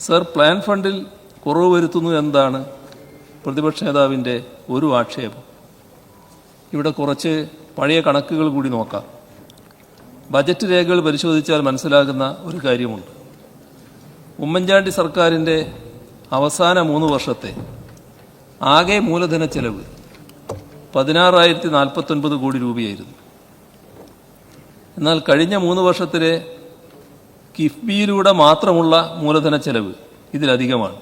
Sir plan ഫണ്ടിൽ കുറവ് വരുത്തുന്നു എന്താണ് പ്രതിപക്ഷ നേതാവിന്റെ ഒരു ആക്ഷേപം. ഇവിടെ കുറച്ച് പഴയ കണക്കുകൾ കൂടി നോക്കാം. ബജറ്റ് രേഖകൾ പരിശോധിച്ചാൽ മനസ്സിലാകുന്ന ഒരു കാര്യമുണ്ട്. ഉമ്മൻചാണ്ടി സർക്കാരിന്റെ അവസാന മൂന്ന് വർഷത്തെ ആകെ മൂലധന ചെലവ് പതിനാറായിരത്തി നാൽപ്പത്തൊൻപത് കോടി രൂപയായിരുന്നു. എന്നാൽ കഴിഞ്ഞ മൂന്ന് വർഷത്തിലെ കിഫ്ബിയിലൂടെ മാത്രമുള്ള മൂലധന ചെലവ് ഇതിലധികമാണ്.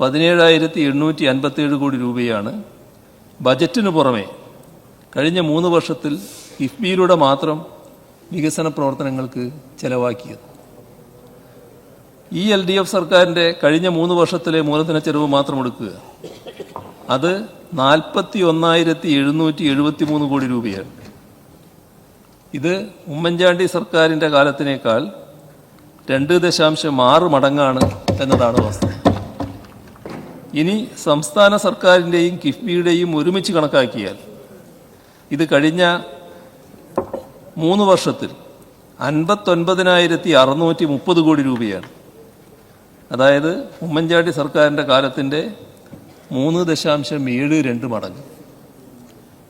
പതിനേഴായിരത്തി എണ്ണൂറ്റി അൻപത്തേഴ് കോടി രൂപയാണ് ബജറ്റിന് പുറമെ കഴിഞ്ഞ മൂന്ന് വർഷത്തിൽ കിഫ്ബിയിലൂടെ മാത്രം വികസന പ്രവർത്തനങ്ങൾക്ക് ചെലവാക്കിയത്. ഈ എൽ ഡി എഫ് സർക്കാരിന്റെ കഴിഞ്ഞ മൂന്ന് വർഷത്തിലെ മൂലധന ചെലവ് മാത്രം എടുക്കുക. അത് നാൽപ്പത്തി ഒന്നായിരത്തി എഴുന്നൂറ്റി എഴുപത്തി മൂന്ന് കോടി രൂപയാണ്. ഇത് ഉമ്മൻചാണ്ടി സർക്കാരിന്റെ കാലത്തിനേക്കാൾ രണ്ട് ദശാംശം ആറ് മടങ്ങാണ് എന്നതാണ് വസ്തുത ഇനി സംസ്ഥാന സർക്കാരിന്റെയും കിഫ്ബിയുടെയും ഒരുമിച്ച് കണക്കാക്കിയാൽ ഇത് കഴിഞ്ഞ മൂന്ന് വർഷത്തിൽ അൻപത്തൊൻപതിനായിരത്തി അറുന്നൂറ്റി മുപ്പത് കോടി രൂപയാണ്. അതായത് ഉമ്മൻചാണ്ടി സർക്കാരിന്റെ കാലത്തിന്റെ മൂന്ന് ദശാംശം ഏഴ് രണ്ട് മടങ്ങ്.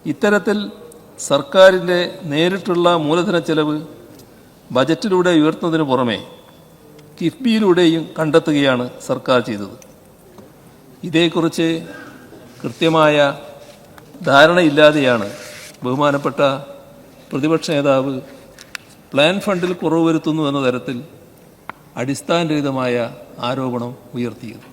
ഇത്തരത്തിൽ സർക്കാരിന്റെ നേരിട്ടുള്ള മൂലധന ചെലവ് ബജറ്റിലൂടെ ഉയർത്തുന്നതിന് പുറമെ കിഫ്ബിയിലൂടെയും കണ്ടെത്തുകയാണ് സർക്കാർ ചെയ്തത്. ഇതേക്കുറിച്ച് കൃത്യമായ ധാരണയില്ലാതെയാണ് ബഹുമാനപ്പെട്ട പ്രതിപക്ഷ നേതാവ് പ്ലാൻ ഫണ്ടിൽ കുറവ് വരുത്തുന്നു എന്ന തരത്തിൽ അടിസ്ഥാനരഹിതമായ ആരോപണം ഉയർത്തിയത്.